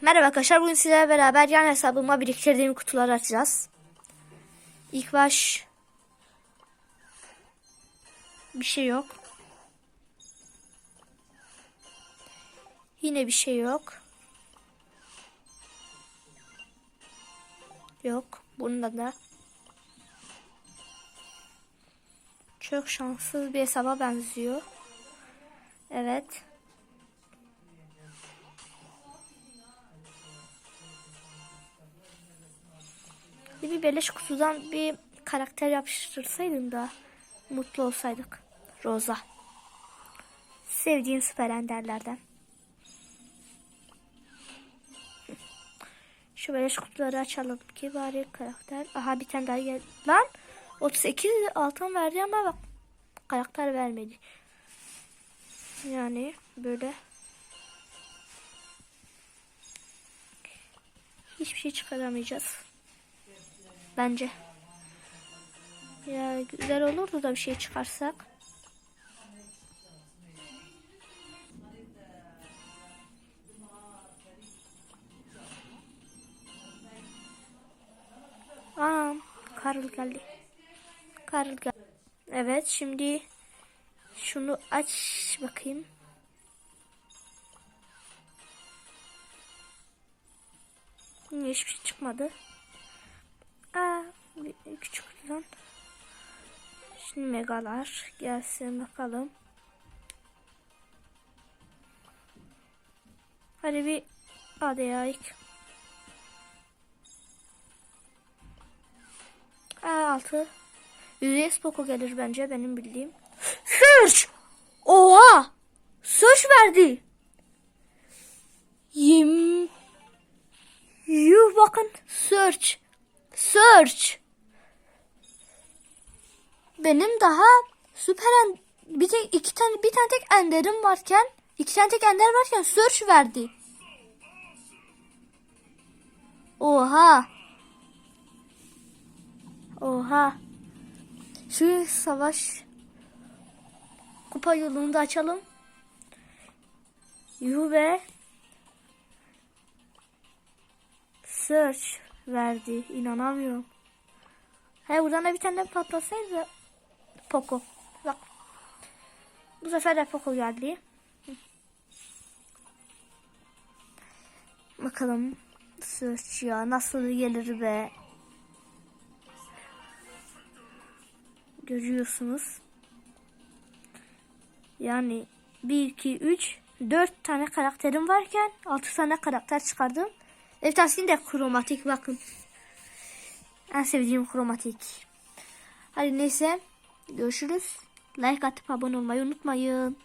Merhaba arkadaşlar. Bugün sizlerle beraber yan hesabıma biriktirdiğim kutuları açacağız. İlk baş bir şey yok. Yine bir şey yok. Yok. Bunda da. Çok şanssız bir hesaba benziyor. Evet. Bir, beleş kutudan bir karakter yapıştırsaydın da mutlu olsaydık. Rosa. Sevdiğim süper enderlerden. Şu beleş kutuları açalım ki bari karakter. Aha bir tane daha gel. Lan 38 altın verdi ama bak karakter vermedi. Yani böyle hiçbir şey çıkaramayacağız. Bence. Ya güzel olurdu da bir şey çıkarsak. Aa, Karl geldi. Karl geldi. Evet şimdi şunu aç bakayım. Hiçbir şey çıkmadı? Küçük lan. Şimdi megalar gelsin bakalım. Hadi bir hadi ya ilk. Altı. US Poco gelir bence benim bildiğim. Search! Oha! Search verdi. Yem... Yuh bakın. Search. Search. Benim daha süper en, bir tek iki tane bir tane tek enderim varken iki tane tek ender varken search verdi. Oha. Oha. Şu savaş kupa yolunu da açalım. Yuh be. Search verdi. İnanamıyorum. He buradan da bir tane patlasaydı. Poco. Bak. Bu sefer de Poco geldi. Bakalım. Search ya nasıl gelir be. Görüyorsunuz. Yani 1, 2, 3, 4 tane karakterim varken 6 tane karakter çıkardım. Bir tanesini de kromatik bakın. En sevdiğim kromatik. Hadi neyse. Görüşürüz. Like atıp abone olmayı unutmayın.